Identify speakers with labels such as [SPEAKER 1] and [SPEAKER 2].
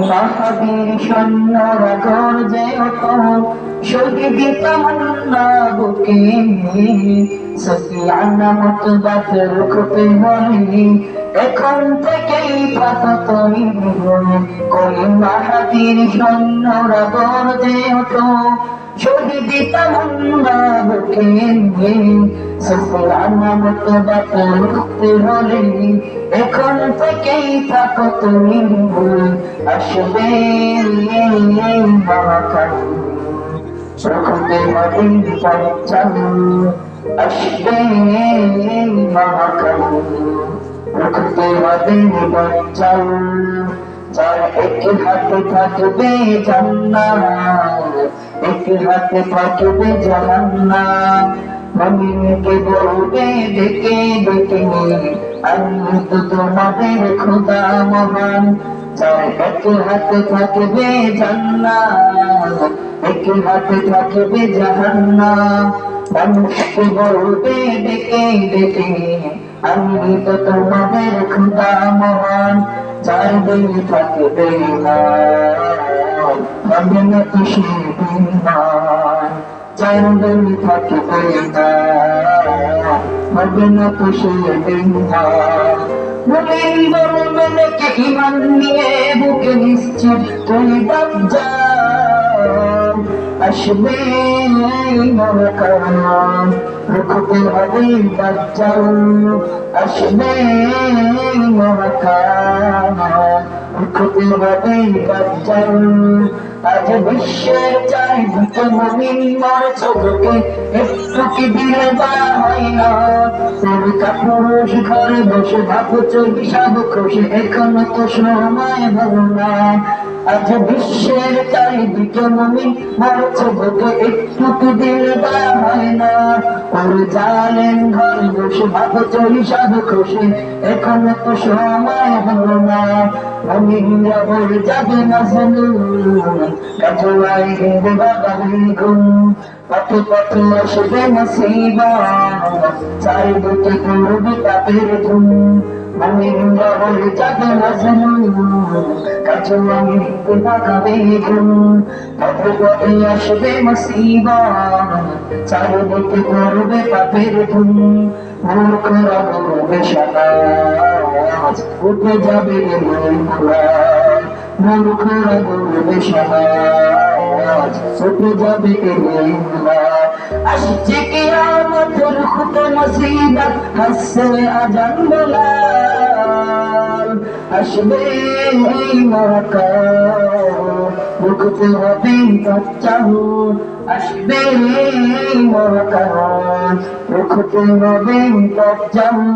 [SPEAKER 1] মাহাবীর সৈন্যরা গর্জে ওঠো শহীদ তামান্না বুকে সফিয়ানা মতবাত রুখতে হলে এখন থেকেই পাতা তৈরি হয়ে কই মাহাবীর সৈন্যরা গর্জে ওঠো শহীদ তামান্না সফিয়ানা মতবাত রুখতে হলে এখন থেকেই থাকো তুমি আসবে মহাকাল। রুখতে হবে পঞ্চাল আসবে মহাকাল। রুখতে হবে পঞ্চাল যার একটি হাতে থাকবে জান্নাত একটি হাতে থাকবে জাহান্নাম মমিনকে বলবে ডেকে ডেকে আমি তো তোমাদের খোদা মহান যার একটি হাতে থাকবে জান্নাত একটি হাতে থাকবে জাহান্নাম মানুষকে বলবে ডেকে ডেকে আমি তো তোমাদের খোদা মহান যার দিল থাকবে না হবে না তো সে বিমান থাকবে না হবে না তো সে বিমান মুমিন বলবেনকে ইমান নিয়ে বুকে নিশ্চিত তুই দাজ্জাল আসবে মরকাম রুখতে হবে দাজ্জাল আসবে মরকাম রুখতে হবে দাজ্জাল আজ বিশ্বের চারিদিকে মুমিন মার চোখকে একটু কি দিলে বা হয় না। সেবিকা পুরুষ ঘরে বসে ভাবছ বিষাদ খুশি, এখনও তো সময় হল না। আজ বিশ্বের চারিদিকে মুমিন মার চোখকে একটু দিলে বা হয় না ওর জালেন ঘরে বসে ভাবছ বিষাদ খুশি, এখনও তো সময় ভাবো না। মুমিনরা বলে যাবে না জলুন কাজলাই হেরে বাগালি গুন পথে পথে আসবে মুসিবা চারিদিকে ধুম মুমিনরা বলে যাবে না কাজলাই হেরে বাগালি গুন পথে পথে আসবে মুসিবা চারিদিকে করবে তাদের ধুম মূর্খরা বলবে সমাজ উঠে যাবে মূর্খরা মূর্খরা বলবে সমাজ উঠে যাবে আসছে কি আমাদের খুতে মুসিবত হাসরে আজান বলাল। আসবে মরকাল রুখতে হবে চাহু আসবে মরকাল রুখতে হবে চাহু